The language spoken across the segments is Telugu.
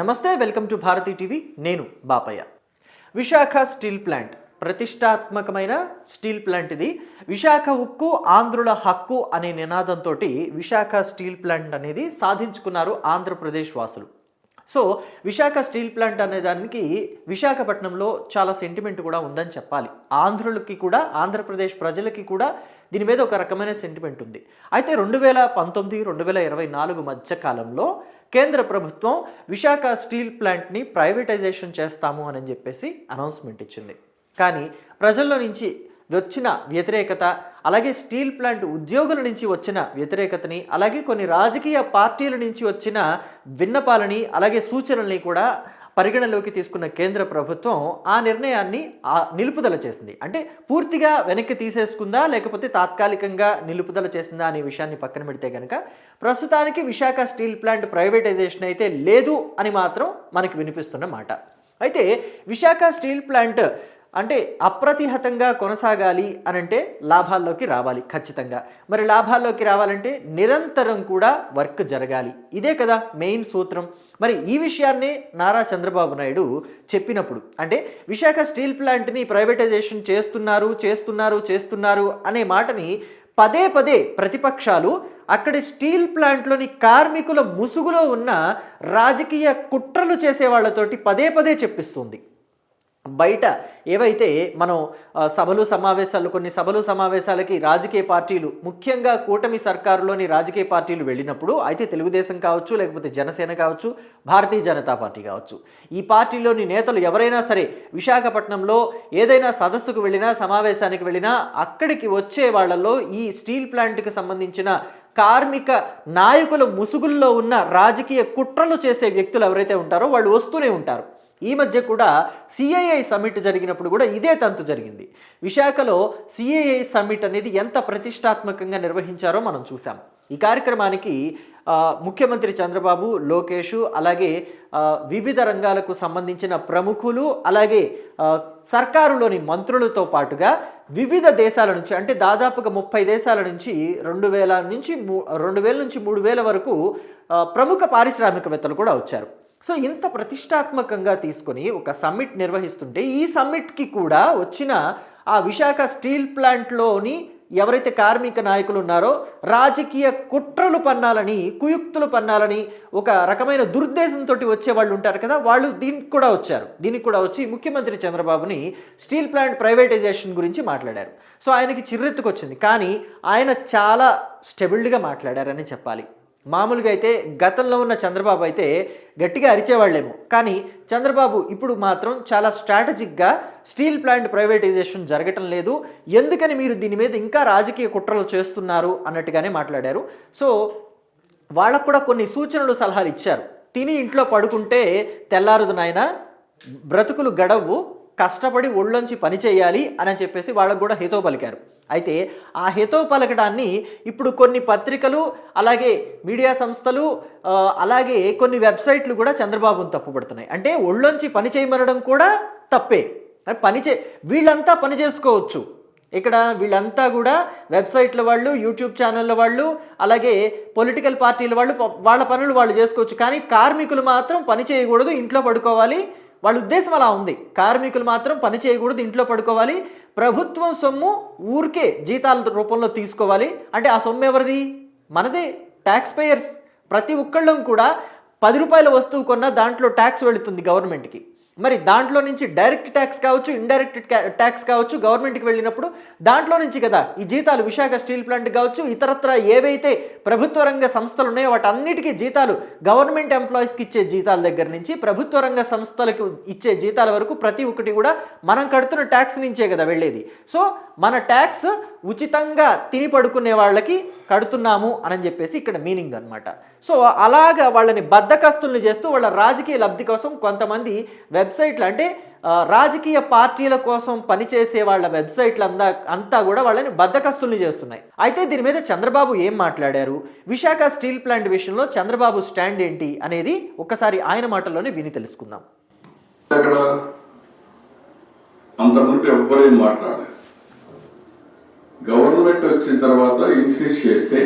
నమస్తే వెల్కమ్ టు భారతీ టీవీ. నేను బాపయ్య. Visakha steel plant. ప్రతిష్టాత్మకమైన స్టీల్ ప్లాంట్ ఇది విశాఖ ఉక్కు ఆంధ్రుల హక్కు అనే నినాదంతో విశాఖ స్టీల్ ప్లాంట్ అనేది సాధించుకున్నారు ఆంధ్రప్రదేశ్ వాసులు. సో విశాఖ స్టీల్ ప్లాంట్ అనే దానికి విశాఖపట్నంలో చాలా సెంటిమెంట్ కూడా ఉందని చెప్పాలి. ఆంధ్రులకి కూడా ఆంధ్రప్రదేశ్ ప్రజలకి కూడా దీని మీద ఒక రకమైన సెంటిమెంట్ ఉంది. అయితే రెండు వేల పంతొమ్మిది రెండు వేల ఇరవై నాలుగు మధ్య కాలంలో కేంద్ర ప్రభుత్వం విశాఖ స్టీల్ ప్లాంట్ని ప్రైవేటైజేషన్ చేస్తాము అని చెప్పేసి అనౌన్స్మెంట్ ఇచ్చింది. కానీ ప్రజల్లో నుంచి వచ్చిన వ్యతిరేకత అలాగే స్టీల్ ప్లాంట్ ఉద్యోగుల నుంచి వచ్చిన వ్యతిరేకతని అలాగే కొన్ని రాజకీయ పార్టీల నుంచి వచ్చిన విన్నపాలని అలాగే సూచనల్ని కూడా పరిగణలోకి తీసుకున్న కేంద్ర ప్రభుత్వం ఆ నిర్ణయాన్ని నిలుపుదల చేసింది. అంటే పూర్తిగా వెనక్కి తీసేసుకుందా లేకపోతే తాత్కాలికంగా నిలుపుదల చేసిందా అనే విషయాన్ని పక్కన పెడితే కనుక ప్రస్తుతానికి విశాఖ స్టీల్ ప్లాంట్ ప్రైవేటైజేషన్ అయితే లేదు అని మాత్రం మనకి వినిపిస్తున్న మాట. అయితే విశాఖ స్టీల్ ప్లాంట్ అంటే అప్రతిహతంగా కొనసాగాలి అని అంటే లాభాల్లోకి రావాలి ఖచ్చితంగా. మరి లాభాల్లోకి రావాలంటే నిరంతరం కూడా వర్క్ జరగాలి. ఇదే కదా మెయిన్ సూత్రం. మరి ఈ విషయాన్ని నారా చంద్రబాబు నాయుడు చెప్పినప్పుడు అంటే విశాఖ స్టీల్ ప్లాంట్ని ప్రైవేటైజేషన్ చేస్తున్నారు చేస్తున్నారు చేస్తున్నారు అనే మాటని పదే పదే ప్రతిపక్షాలు అక్కడి స్టీల్ ప్లాంట్లోని కార్మికుల ముసుగులో ఉన్న రాజకీయ కుట్రలు చేసే వాళ్ళతోటి పదే పదే చెప్పిస్తుంది. బయట ఏవైతే మనం సభలు సమావేశాలు కొన్ని సభలు సమావేశాలకి రాజకీయ పార్టీలు ముఖ్యంగా కూటమి సర్కారులోని రాజకీయ పార్టీలు వెళ్ళినప్పుడు అయితే తెలుగుదేశం కావచ్చు లేకపోతే జనసేన కావచ్చు భారతీయ జనతా పార్టీ కావచ్చు ఈ పార్టీలోని నేతలు ఎవరైనా సరే విశాఖపట్నంలో ఏదైనా సదస్సుకు వెళ్ళినా సమావేశానికి వెళ్ళినా అక్కడికి వచ్చే వాళ్ళల్లో ఈ స్టీల్ ప్లాంట్కి సంబంధించిన కార్మిక నాయకుల ముసుగుల్లో ఉన్న రాజకీయ కుట్రలు చేసే వ్యక్తులు ఎవరైతే ఉంటారో వాళ్ళు వస్తూనే ఉంటారు. ఈ మధ్య కూడా సిఐఐ సమ్మిట్ జరిగినప్పుడు కూడా ఇదే తంతు జరిగింది. విశాఖలో సిఐఐ సమ్మిట్ అనేది ఎంత ప్రతిష్టాత్మకంగా నిర్వహించారో మనం చూసాం ఈ కార్యక్రమానికి ముఖ్యమంత్రి చంద్రబాబు లోకేష్ అలాగే వివిధ రంగాలకు సంబంధించిన ప్రముఖులు అలాగే సర్కారులోని మంత్రులతో పాటుగా వివిధ దేశాల నుంచి అంటే దాదాపుగా ముప్పై దేశాల నుంచి రెండు వేల నుంచి మూ- రెండు వేల నుంచి మూడు వేల వరకు ప్రముఖ పారిశ్రామికవేత్తలు కూడా వచ్చారు. సో ఇంత ప్రతిష్టాత్మకంగా తీసుకొని ఒక సమ్మిట్ నిర్వహిస్తుంటే ఈ సమ్మిట్కి కూడా వచ్చిన ఆ విశాఖ స్టీల్ ప్లాంట్లోని ఎవరైతే కార్మిక నాయకులు ఉన్నారో రాజకీయ కుట్రలు పన్నాలని కుయుక్తులు పన్నాలని ఒక రకమైన దుర్దేశంతో వచ్చే వాళ్ళు ఉంటారు కదా వాళ్ళు దీనికి కూడా వచ్చారు. దీనికి కూడా వచ్చి ముఖ్యమంత్రి చంద్రబాబుని స్టీల్ ప్లాంట్ ప్రైవేటైజేషన్ గురించి మాట్లాడారు. సో ఆయనకి చిర్రెత్తుకొచ్చింది. కానీ ఆయన చాలా స్టెబిల్డ్గా మాట్లాడారని చెప్పాలి. మామూలుగా అయితే గతంలో ఉన్న చంద్రబాబు అయితే గట్టిగా అరిచేవాళ్ళేమో. కానీ చంద్రబాబు ఇప్పుడు మాత్రం చాలా స్ట్రాటజిక్గా స్టీల్ ప్లాంట్ ప్రైవేటైజేషన్ జరగటం లేదు. ఎందుకని మీరు దీని మీద ఇంకా రాజకీయ కుట్రలు చేస్తున్నారు అన్నట్టుగానే మాట్లాడారు. సో వాళ్ళకు కూడా కొన్ని సూచనలు సలహాలు ఇచ్చారు. తిని ఇంట్లో పడుకుంటే తెల్లారుదు నాయన బ్రతుకులు గడవు కష్టపడి ఒళ్ళొంచి పని చేయాలి అని చెప్పేసి వాళ్ళకు కూడా హితో పలికారు. అయితే ఆ హితో పలకడాన్ని ఇప్పుడు కొన్ని పత్రికలు అలాగే మీడియా సంస్థలు అలాగే కొన్ని వెబ్సైట్లు కూడా చంద్రబాబును తప్పుపడుతున్నాయి. అంటే ఒళ్ళొంచి పని చేయమనడం కూడా తప్పే. పని చే వీళ్ళంతా పని చేసుకోవచ్చు. ఇక్కడ వీళ్ళంతా కూడా వెబ్సైట్ల వాళ్ళు యూట్యూబ్ ఛానళ్ళ వాళ్ళు అలాగే పొలిటికల్ పార్టీల వాళ్ళు వాళ్ళ పనులు వాళ్ళు చేసుకోవచ్చు. కానీ కార్మికులు మాత్రం పని చేయకూడదు ఇంట్లో పడుకోవాలి వాళ్ళ ఉద్దేశం అలా ఉంది. కార్మికులు మాత్రం పని చేయకూడదు ఇంట్లో పడుకోవాలి. ప్రభుత్వం సొమ్ము ఊరికే జీతాల రూపంలో తీసుకోవాలి. అంటే ఆ సొమ్ము ఎవరిది? మనదే. ట్యాక్స్ పేయర్స్ ప్రతి ఒక్కళ్ళం కూడా పది రూపాయల వస్తువు కొన్నా దాంట్లో ట్యాక్స్ వెళుతుంది గవర్నమెంట్కి మరి దాంట్లో నుంచి డైరెక్ట్ ట్యాక్స్ కావచ్చు ఇండైరెక్ట్ ట్యాక్స్ కావచ్చు గవర్నమెంట్కి వెళ్ళినప్పుడు దాంట్లో నుంచి కదా ఈ జీతాలు విశాఖ స్టీల్ ప్లాంట్ కావచ్చు ఇతరత్ర ఏవైతే ప్రభుత్వ రంగ సంస్థలు ఉన్నాయో వాటన్నిటికీ జీతాలు గవర్నమెంట్ ఎంప్లాయీస్కి ఇచ్చే జీతాల దగ్గర నుంచి ప్రభుత్వ రంగ సంస్థలకు ఇచ్చే జీతాల వరకు ప్రతి ఒక్కటి కూడా మనం కడుతున్న ట్యాక్స్ నుంచే కదా వెళ్ళేది. సో మన ట్యాక్స్ ఉచితంగా తిని పడుకునే వాళ్ళకి కడుతున్నాము అని చెప్పేసి ఇక్కడ మీనింగ్ అన్నమాట. సో అలాగా వాళ్ళని బద్దకస్తుల్ని చేస్తూ వాళ్ళ రాజకీయ లబ్ధి కోసం కొంతమంది వెబ్సైట్లు అంటే రాజకీయ పార్టీల కోసం పనిచేసే వాళ్ళ వెబ్సైట్లు అందా అంతా కూడా వాళ్ళని బద్దకస్తుల్ని చేస్తున్నాయి. అయితే దీని మీద చంద్రబాబు ఏం మాట్లాడారు? విశాఖ స్టీల్ ప్లాంట్ విషయంలో చంద్రబాబు స్టాండ్ ఏంటి? అనేది ఒకసారి ఆయన మాటల్లోనే విని తెలుసుకుందాం. అక్కడ అంతకుముందు ఎవ్వరేం గవర్నమెంట్ వచ్చిన తర్వాత ఇన్సిస్ట్ చేస్తే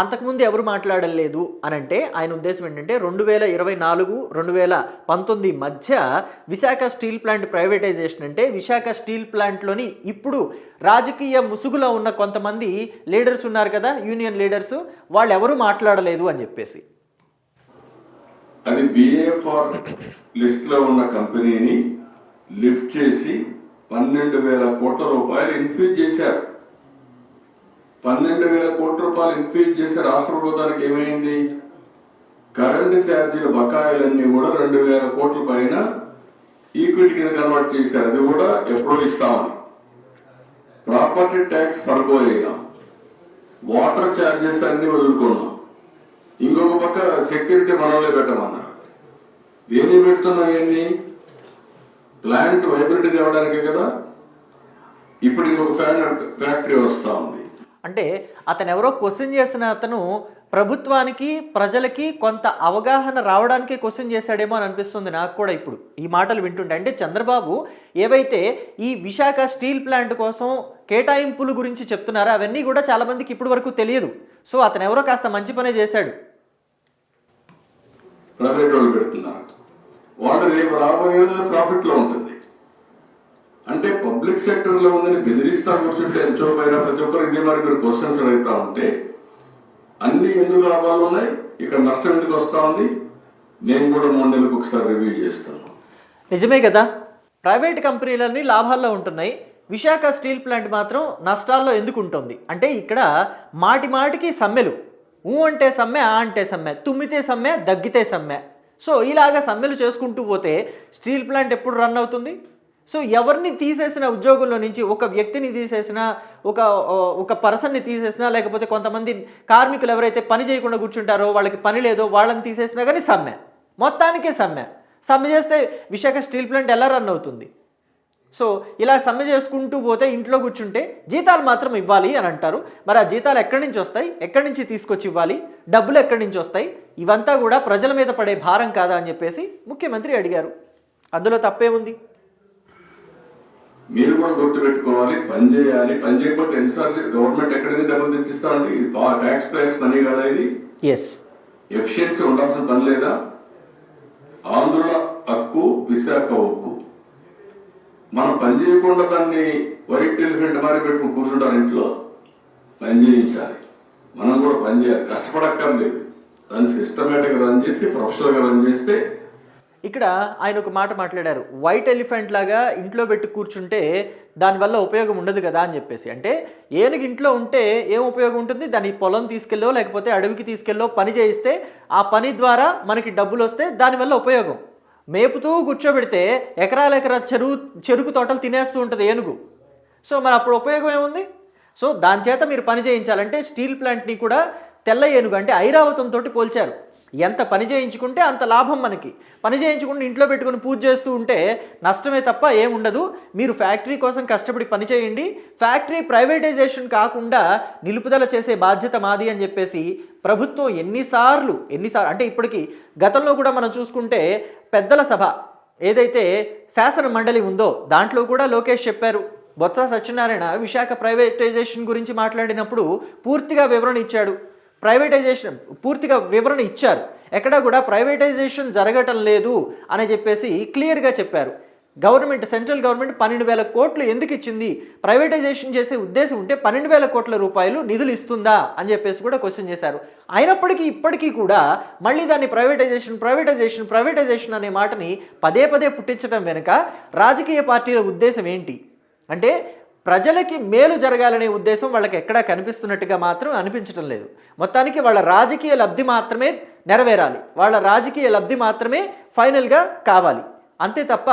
అంతకుముందు ఎవరు మాట్లాడలేదు అని అంటే ఆయన ఉద్దేశం ఏంటంటే రెండు వేల ఇరవై నాలుగు రెండు వేల పంతొమ్మిది మధ్య విశాఖ స్టీల్ ప్లాంట్ ప్రైవేటైజేషన్ అంటే విశాఖ స్టీల్ ప్లాంట్లోని ఇప్పుడు రాజకీయ ముసుగులో ఉన్న కొంతమంది లీడర్స్ ఉన్నారు కదా యూనియన్ లీడర్స్ వాళ్ళు ఎవరు మాట్లాడలేదు అని చెప్పేసి. అది బిఏఫార్లో ఉన్న కంపెనీని లిఫ్ట్ చేసి పన్నెండు వేల కోట్ల రూపాయలు ఇన్ఫ్యూజ్ చేశారు. పన్నెండు వేల కోట్ల రూపాయలు ఇన్ఫ్యూజ్ చేసే రాష్ట్ర ప్రభుత్వానికి ఏమైంది? కరెంటు ఛార్జీల బకాయిలన్నీ కూడా రెండు వేల కోట్ల పైన ఈక్విటీ కింద కన్వర్ట్ చేశారు. అది కూడా ఎప్పుడో ఇస్తామని ప్రాపర్టీ ట్యాక్స్ పడిపోయాం వాటర్ ఛార్జెస్ అన్ని వదులుకున్నాం. ఇంకొక పక్క సెక్యూరిటీ మనలో పెట్టమన్నారు. దేన్ని పెడుతున్నాం ఏంటి ప్లాంట్ వైబ్రిటీ తేవడానికే కదా. ఇప్పుడు ఇంకొక ఫ్యాన్ ఫ్యాక్టరీ వస్తా ఉంది. అంటే అతను ఎవరో క్వశ్చన్ చేసిన అతను ప్రభుత్వానికి ప్రజలకి కొంత అవగాహన రావడానికి క్వశ్చన్ చేశాడేమో అని అనిపిస్తుంది నాకు కూడా ఇప్పుడు. ఈ మాటలు వింటుంటే. అంటే చంద్రబాబు ఏవైతే ఈ విశాఖ స్టీల్ ప్లాంట్ కోసం కేటాయింపుల గురించి చెప్తున్నారో అవన్నీ కూడా చాలామందికి ఇప్పటి వరకు తెలియదు. సో అతను ఎవరో కాస్త మంచి పనే చేశాడు. ప్రైవేట్ వాళ్ళు పెడుతున్నారు. వాళ్ళు రేపు ప్రాఫిట్లో ఉంటుంది. అంటే పబ్లిక్ సెక్టర్లో ఉందని బెదిరిస్తా కూర్చుంటే ఎంచో పైన ప్రతి ఒక్కరు ఇదే మరి మీరు క్వశ్చన్స్ అడుగుతా ఉంటే అన్ని ఎందుకు లాభాలు ఉన్నాయి? ఇక్కడ నష్టం ఎందుకు వస్తా ఉంది? నేను కూడా మూడు నెలలకు ఒకసారి రివ్యూ చేస్తాను నిజమే కదా. ప్రైవేట్ కంపెనీలన్నీ లాభాల్లో ఉంటున్నాయి. విశాఖ స్టీల్ ప్లాంట్ మాత్రం నష్టాల్లో ఎందుకు ఉంటుంది అంటే ఇక్కడ మాటి మాటికి సమ్మెలు. ఊ అంటే సమ్మె ఆ అంటే సమ్మె తుమ్మితే సమ్మె దగ్గితే సమ్మె. సో ఇలాగా సమ్మెలు చేసుకుంటూ పోతే స్టీల్ ప్లాంట్ ఎప్పుడు రన్ అవుతుంది? సో ఎవరిని తీసేసిన ఉద్యోగంలో నుంచి ఒక వ్యక్తిని తీసేసిన ఒక ఒక పర్సన్ని తీసేసినా లేకపోతే కొంతమంది కార్మికులు ఎవరైతే పని చేయకుండా కూర్చుంటారో వాళ్ళకి పని లేదో వాళ్ళని తీసేసినా కానీ సమ్మె. మొత్తానికే సమ్మె. సమ్మె చేస్తే విశాఖ స్టీల్ ప్లాంట్ ఎలా రన్ అవుతుంది? సో ఇలా సమ్మె చేసుకుంటూ పోతే ఇంట్లో కూర్చుంటే జీతాలు మాత్రం ఇవ్వాలి అని అంటారు. మరి ఆ జీతాలు ఎక్కడి నుంచి వస్తాయి? ఎక్కడి నుంచి తీసుకొచ్చి ఇవ్వాలి? డబ్బులు ఎక్కడి నుంచి వస్తాయి? ఇవంతా కూడా ప్రజల మీద పడే భారం కాదా అని చెప్పేసి ముఖ్యమంత్రి అడిగారు. అందులో తప్పేముంది? మీరు కూడా గుర్తు పెట్టుకోవాలి పని చేయాలి. పని చేయకపోతే ఎన్నిసార్లు గవర్నమెంట్ ఎక్కడి నుంచి డబ్బులు తెచ్చిస్తామండి ఇది ట్యాక్స్ ప్లేయర్స్ మనీ కదా ఇది? ఎఫిషియన్సీ ఉండాల్సిన పని లేదా? ఆంధ్రుల హక్కు విశాఖ హక్కు. మనం పని చేయకుండా దాన్ని వైట్ ఎలిఫెంట్ మారి పెట్టుకుని కూర్చుంటారు ఇంట్లో పని చేయించాలి. మనం కూడా పని చేయాలి. కష్టపడక్కర్లేదు. దాన్ని సిస్టమేటిక్ రన్ చేసి ప్రొఫెషనల్గా రన్ చేస్తే ఇక్కడ ఆయన ఒక మాట మాట్లాడారు. వైట్ ఎలిఫెంట్ లాగా ఇంట్లో పెట్టి కూర్చుంటే దానివల్ల ఉపయోగం ఉండదు కదా అని చెప్పేసి. అంటే ఏనుగు ఇంట్లో ఉంటే ఏం ఉపయోగం ఉంటుంది? దాని పొలం తీసుకెళ్ళో లేకపోతే అడవికి తీసుకెళ్ళో పని చేయిస్తే ఆ పని ద్వారా మనకి డబ్బులు వస్తే దానివల్ల ఉపయోగం. మేపుతూ కూర్చోబెడితే ఎకరాల ఎకరా చెరువు చెరుకు తోటలు తినేస్తూ ఉంటుంది ఏనుగు. సో మరి అప్పుడు ఉపయోగం ఏముంది? సో దాని చేత మీరు పని చేయించాలంటే స్టీల్ ప్లాంట్ని కూడా తెల్ల ఏనుగు అంటే ఐరావతంతో పోల్చారు. ఎంత పని చేయించుకుంటే అంత లాభం మనకి. పని చేయించుకుంటే ఇంట్లో పెట్టుకుని పూజ చేస్తూ ఉంటే నష్టమే తప్ప ఏముండదు మీరు ఫ్యాక్టరీ కోసం కష్టపడి పని చేయండి. ఫ్యాక్టరీ ప్రైవేటైజేషన్ కాకుండా నిలుపుదల చేసే బాధ్యత మాది అని చెప్పేసి ప్రభుత్వం ఎన్నిసార్లు ఎన్నిసార్లు అంటే ఇప్పటికీ గతంలో కూడా మనం చూసుకుంటే పెద్దల సభ ఏదైతే శాసన మండలి ఉందో దాంట్లో కూడా లోకేష్ చెప్పారు. బొత్స సత్యనారాయణ విశాఖ ప్రైవేటైజేషన్ గురించి మాట్లాడినప్పుడు పూర్తిగా వివరణ ఇచ్చాడు. ప్రైవేటైజేషన్ పూర్తిగా వివరణ ఇచ్చారు. ఎక్కడా కూడా ప్రైవేటైజేషన్ జరగటం లేదు అని చెప్పేసి క్లియర్గా చెప్పారు. గవర్నమెంట్ సెంట్రల్ గవర్నమెంట్ పన్నెండు వేల కోట్లు ఎందుకు ఇచ్చింది? ప్రైవేటైజేషన్ చేసే ఉద్దేశం ఉంటే పన్నెండు వేల కోట్ల రూపాయలు నిధులు ఇస్తుందా అని చెప్పేసి కూడా క్వశ్చన్ చేశారు. అయినప్పటికీ ఇప్పటికీ కూడా మళ్ళీ దాన్ని ప్రైవేటైజేషన్ ప్రైవేటైజేషన్ ప్రైవేటైజేషన్ అనే మాటని పదే పదే పుట్టించడం వెనుక రాజకీయ పార్టీల ఉద్దేశం ఏంటి? అంటే ప్రజలకి మేలు జరగాలనే ఉద్దేశం వాళ్ళకి ఎక్కడా కనిపిస్తున్నట్టుగా మాత్రం అనిపించడం లేదు. మొత్తానికి వాళ్ళ రాజకీయ లబ్ధి మాత్రమే నెరవేరాలి. వాళ్ళ రాజకీయ లబ్ధి మాత్రమే ఫైనల్గా కావాలి. అంతే తప్ప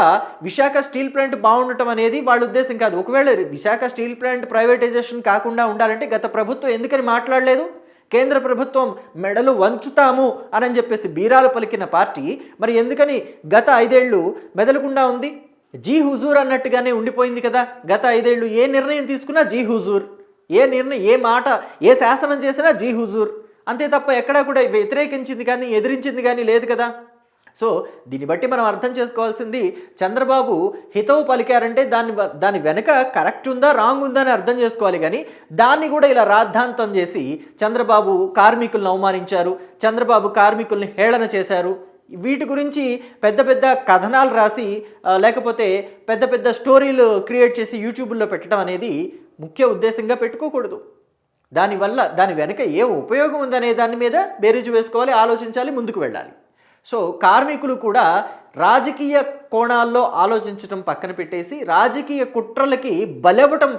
విశాఖ స్టీల్ ప్లాంట్ బాగుండటం అనేది వాళ్ళ ఉద్దేశం కాదు. ఒకవేళ విశాఖ స్టీల్ ప్లాంట్ ప్రైవేటైజేషన్ కాకుండా ఉండాలంటే గత ప్రభుత్వం ఎందుకని మాట్లాడలేదు? కేంద్ర ప్రభుత్వం మెడలు వంచుతాము అని చెప్పేసి బీరాలు పలికిన పార్టీ మరి ఎందుకని గత ఐదేళ్ళు మెదలకుండా ఉంది? జీ హుజూర్ అన్నట్టుగానే ఉండిపోయింది కదా. గత ఐదేళ్ళు ఏ నిర్ణయం తీసుకున్నా జీ హుజూర్. ఏ నిర్ణయం ఏ మాట ఏ శాసనం చేసినా జీ హుజూర్. అంతే తప్ప ఎక్కడా కూడా వ్యతిరేకించింది కానీ ఎదిరించింది కానీ లేదు కదా. సో దీన్ని బట్టి మనం అర్థం చేసుకోవాల్సింది చంద్రబాబు హితవు పలికారంటే దాని దాని వెనక కరెక్ట్ ఉందా రాంగ్ ఉందా అని అర్థం చేసుకోవాలి కానీ దాన్ని కూడా ఇలా రాద్ధాంతం చేసి చంద్రబాబు కార్మికులను అవమానించారు చంద్రబాబు కార్మికుల్ని హేళన చేశారు. వీటి గురించి పెద్ద పెద్ద కథనాలు రాసి లేకపోతే పెద్ద పెద్ద స్టోరీలు క్రియేట్ చేసి యూట్యూబ్లో పెట్టడం అనేది ముఖ్య ఉద్దేశంగా పెట్టుకోకూడదు. దానివల్ల దాని వెనక ఏ ఉపయోగం ఉందనే దాని మీద బేరీజు వేసుకోవాలి ఆలోచించాలి ముందుకు వెళ్ళాలి. సో కార్మికులు కూడా రాజకీయ కోణాల్లో ఆలోచించడం పక్కన పెట్టేసి రాజకీయ కుట్రలకి బలవటం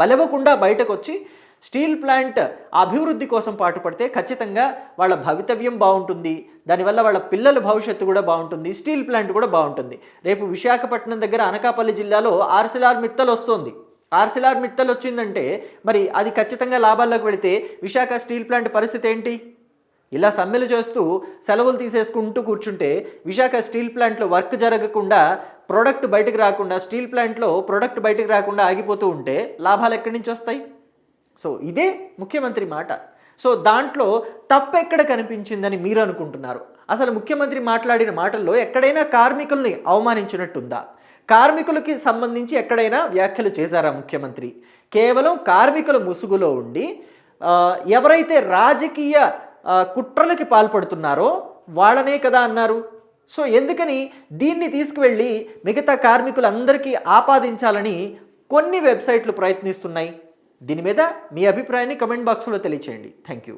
బలవకుండా బయటకు వచ్చి స్టీల్ ప్లాంట్ అభివృద్ధి కోసం పాటుపడితే ఖచ్చితంగా వాళ్ళ భవితవ్యం బాగుంటుంది. దానివల్ల వాళ్ళ పిల్లల భవిష్యత్తు కూడా బాగుంటుంది. స్టీల్ ప్లాంట్ కూడా బాగుంటుంది. రేపు విశాఖపట్నం దగ్గర అనకాపల్లి జిల్లాలో ఆర్సిలార్ మిత్తల్ వస్తుంది. ఆర్సిలార్ మిత్తల్ వచ్చిందంటే మరి అది ఖచ్చితంగా లాభాల్లోకి వెళితే విశాఖ స్టీల్ ప్లాంట్ పరిస్థితి ఏంటి? ఇలా సమ్మెలు చేస్తూ సెలవులు తీసేసుకుంటూ కూర్చుంటే విశాఖ స్టీల్ ప్లాంట్లో వర్క్ జరగకుండా ప్రోడక్ట్ బయటకు రాకుండా స్టీల్ ప్లాంట్లో ప్రోడక్ట్ బయటకు రాకుండా ఆగిపోతూ ఉంటే లాభాలు ఎక్కడి నుంచి వస్తాయి? సో ఇదే ముఖ్యమంత్రి మాట. సో దాంట్లో తప్పు ఎక్కడ కనిపించిందని మీరు అనుకుంటున్నారు? అసలు ముఖ్యమంత్రి మాట్లాడిన మాటల్లో ఎక్కడైనా కార్మికుల్ని అవమానించినట్టుందా? కార్మికులకి సంబంధించి ఎక్కడైనా వ్యాఖ్యలు చేశారా ముఖ్యమంత్రి? కేవలం కార్మికుల ముసుగులో ఉండి ఎవరైతే రాజకీయ కుట్రలకి పాల్పడుతున్నారో వాళ్ళనే కదా అన్నారు. సో ఎందుకని దీన్ని తీసుకువెళ్ళి మిగతా కార్మికులందరికీ ఆపాదించాలని కొన్ని వెబ్సైట్లు ప్రయత్నిస్తున్నాయి? దీని మీద మీ అభిప్రాయాన్ని కమెంట్ బాక్స్లో తెలియచేయండి. Thank you